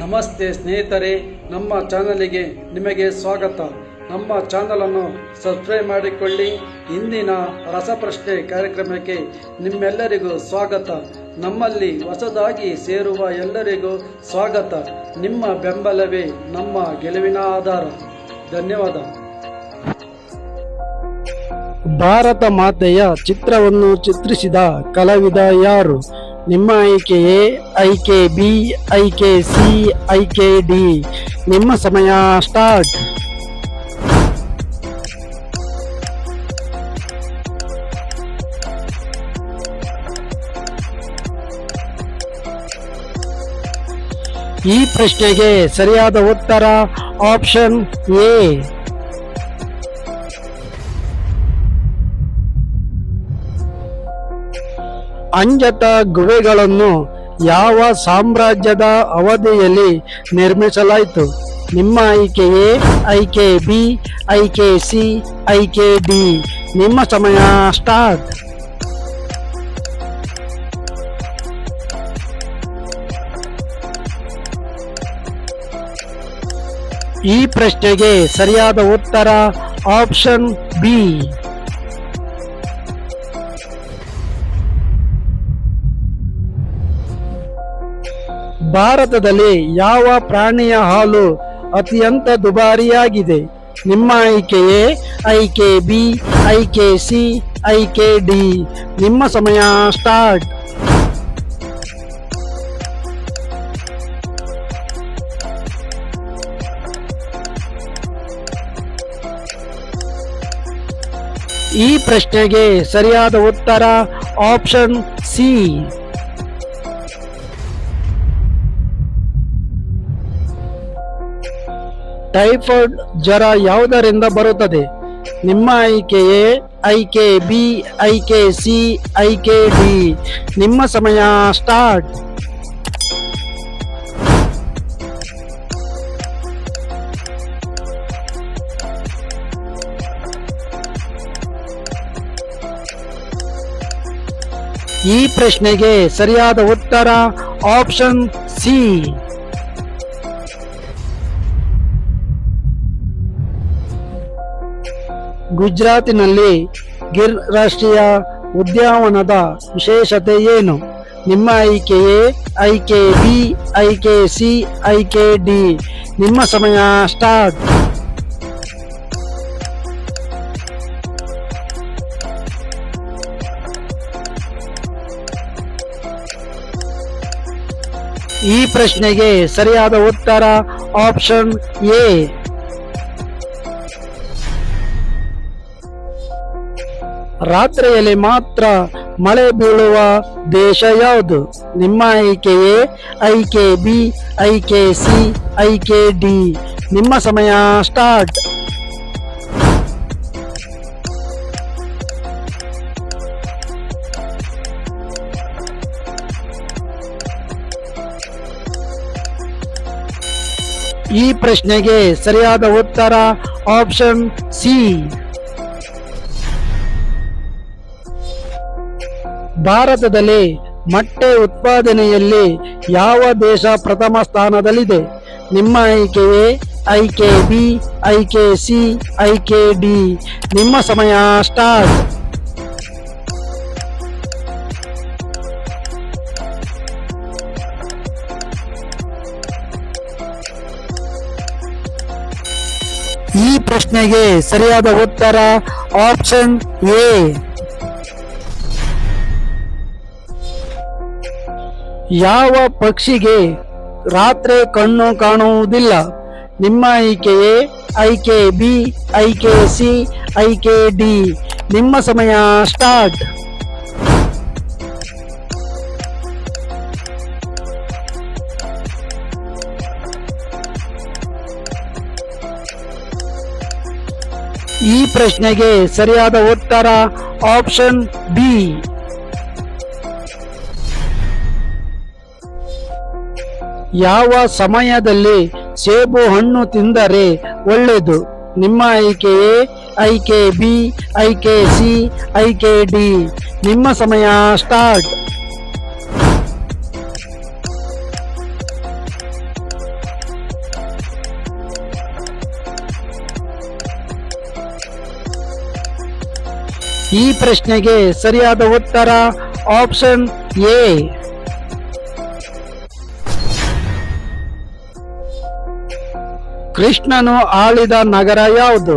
ನಮಸ್ತೆ ಸ್ನೇಹಿತರೆ, ನಮ್ಮ ಚಾನಲಿಗೆ ನಿಮಗೆ ಸ್ವಾಗತ. ನಮ್ಮ ಚಾನಲನ್ನು ಸಬ್ಸ್ಕ್ರೈಬ್ ಮಾಡಿಕೊಳ್ಳಿ. ಇಂದಿನ ರಸಪ್ರಶ್ನೆ ಕಾರ್ಯಕ್ರಮಕ್ಕೆ ನಿಮ್ಮೆಲ್ಲರಿಗೂ ಸ್ವಾಗತ. ನಮ್ಮಲ್ಲಿ ಹೊಸದಾಗಿ ಸೇರುವ ಎಲ್ಲರಿಗೂ ಸ್ವಾಗತ. ನಿಮ್ಮ ಬೆಂಬಲವೇ ನಮ್ಮ ಗೆಲುವಿನ ಆಧಾರ. ಧನ್ಯವಾದ. ಭಾರತ ಮಾತೆಯ ಚಿತ್ರವನ್ನು ಚಿತ್ರಿಸಿದ ಕಲಾವಿದ ಯಾರು? ನಿಮ್ಮ ಆಯ್ಕೆ ಎ ಐಕೆ ಬಿ, ಆಯ್ಕೆ ಸಿ ಐಕೆ ಡಿ. ನಿಮ್ಮ ಸಮಯ ಸ್ಟಾರ್ಟ್. ಈ ಪ್ರಶ್ನೆಗೆ ಸರಿಯಾದ ಉತ್ತರ ಆಪ್ಷನ್ ಎ. ಅಂಜತ ಗುಹೆಗಳನ್ನು ಯಾವ ಸಾಮ್ರಾಜ್ಯದ ಅವಧಿಯಲ್ಲಿ ನಿರ್ಮಿಸಲಾಯಿತು? ನಿಮ್ಮ ಆಯ್ಕೆ ಎ ಬಿ ಐಕೆ ಸಿ ಐಕೆ ಡಿ. ನಿಮ್ಮ ಸಮಯ ಸ್ಟಾರ್ಟ್. ಈ ಪ್ರಶ್ನೆಗೆ ಸರಿಯಾದ ಉತ್ತರ ಆಪ್ಷನ್ ಬಿ. ಭಾರತದಲ್ಲಿ ಯಾವ ಪ್ರಾಣಿಯ ಹಾಲು ಅತ್ಯಂತ ದುಬಾರಿಯಾಗಿದೆ? ನಿಮ್ಮ ಆಯ್ಕೆ ಎ ಐಕೆ ಬಿ ಐಕೆ ಸಿ ಐಕೆ ಡಿ. ನಿಮ್ಮ ಸಮಯ ಸ್ಟಾರ್ಟ್. ಈ ಪ್ರಶ್ನೆಗೆ ಸರಿಯಾದ ಉತ್ತರ ಆಪ್ಷನ್ ಸಿ. ಟೈಫಾಯ್ಡ್ ಜ್ವರ ಯಾವುದರಿಂದ ಬರುತ್ತದೆ? ನಿಮ್ಮ ಆಯ್ಕೆಯೇ ಆಯ್ಕೆ ಬಿ, ಐಕೆ ಸಿ, ಐಕೆ ಡಿ. ನಿಮ್ಮ ಸಮಯ ಸ್ಟಾರ್ಟ್. ಈ ಪ್ರಶ್ನೆಗೆ ಸರಿಯಾದ ಉತ್ತರ ಆಪ್ಷನ್ ಸಿ. ಗುಜರಾತಿನಲ್ಲಿ ಗಿರ್ ರಾಷ್ಟ್ರೀಯ ಉದ್ಯಾನವನದ ವಿಶೇಷತೆ ಏನು? ನಿಮ್ಮ ಆಯ್ಕೆಯೇ ಆಯ್ಕೆ ಬಿ ಆಯ್ಕೆ ಸಿ ಆಯ್ಕೆ ಡಿ ನಿಮ್ಮ ಸಮಯ ಸ್ಟಾರ್ಟ್. ಈ ಪ್ರಶ್ನೆಗೆ ಸರಿಯಾದ ಉತ್ತರ ಆಪ್ಷನ್ ಎ. ರಾತ್ರಿಯಲ್ಲಿ ಮಾತ್ರ ಮಳೆ ಬೀಳುವ ದೇಶ ಯಾವುದು? ನಿಮ್ಮ ಆಯ್ಕೆ ಎ ಐಕೆ ಬಿ, ಐಕೆ ಸಿ, ಐಕೆ ಡಿ. ನಿಮ್ಮ ಸಮಯ ಸ್ಟಾರ್ಟ್. ಈ ಪ್ರಶ್ನೆಗೆ ಸರಿಯಾದ ಉತ್ತರ ಆಪ್ಷನ್ ಸಿ. ಭಾರತದಲ್ಲಿ ಮೊಟ್ಟೆ ಉತ್ಪಾದನೆಯಲ್ಲಿ ಯಾವ ದೇಶ ಪ್ರಥಮ ಸ್ಥಾನದಲ್ಲಿದೆ? ನಿಮ್ಮ ಆಯ್ಕೆಯೇ ಐಕೆ ಬಿ ಐಕೆ ಸಿ ಐಕೆ ಡಿ. ನಿಮ್ಮ ಸಮಯ ಸ್ಟಾರ್ಟ್. ಈ ಪ್ರಶ್ನೆಗೆ ಸರಿಯಾದ ಉತ್ತರ ಆಪ್ಷನ್ ಎ. ಯಾವ ಪಕ್ಷಿಗೆ ರಾತ್ರಿ ಕಣ್ಣು ಕಾಣುವುದಿಲ್ಲ? ನಿಮ್ಮ ಆಯ್ಕೆ ಐಕೆ ಬಿ, ಐಕೆ ಸಿ, ಐಕೆ ಡಿ. ನಿಮ್ಮ ಸಮಯ ಸ್ಟಾರ್ಟ್. ಈ ಪ್ರಶ್ನೆಗೆ ಸರಿಯಾದ ಉತ್ತರ ಆಪ್ಷನ್ ಬಿ. ಯಾವ ಸಮಯದಲ್ಲಿ ಸೇಬು ಹಣ್ಣು ತಿಂದರೆ ಒಳ್ಳೆಯದು? ನಿಮ್ಮ ಆಯ್ಕೆ ಎ ಐಕೆ ಬಿ ಐಕೆ ಸಿ ಐಕೆ ಡಿ. ನಿಮ್ಮ ಸಮಯ ಸ್ಟಾರ್ಟ್. ಈ ಪ್ರಶ್ನೆಗೆ ಸರಿಯಾದ ಉತ್ತರ ಆಪ್ಷನ್ ಎ. ಕೃಷ್ಣನು ಆಳಿದ ನಗರ ಯಾವುದು?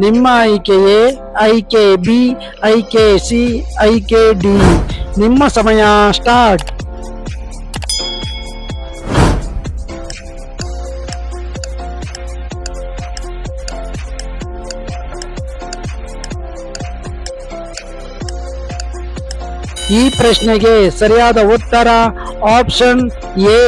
ನಿಮ್ಮ ಆಯ್ಕೆಯೇ ಐಕೆ ಬಿ ಐಕೆ ಸಿ ಐಕೆ ಡಿ. ನಿಮ್ಮ ಸಮಯ ಸ್ಟಾರ್ಟ್. ಈ ಪ್ರಶ್ನೆಗೆ ಸರಿಯಾದ ಉತ್ತರ ಆಪ್ಷನ್ ಎ.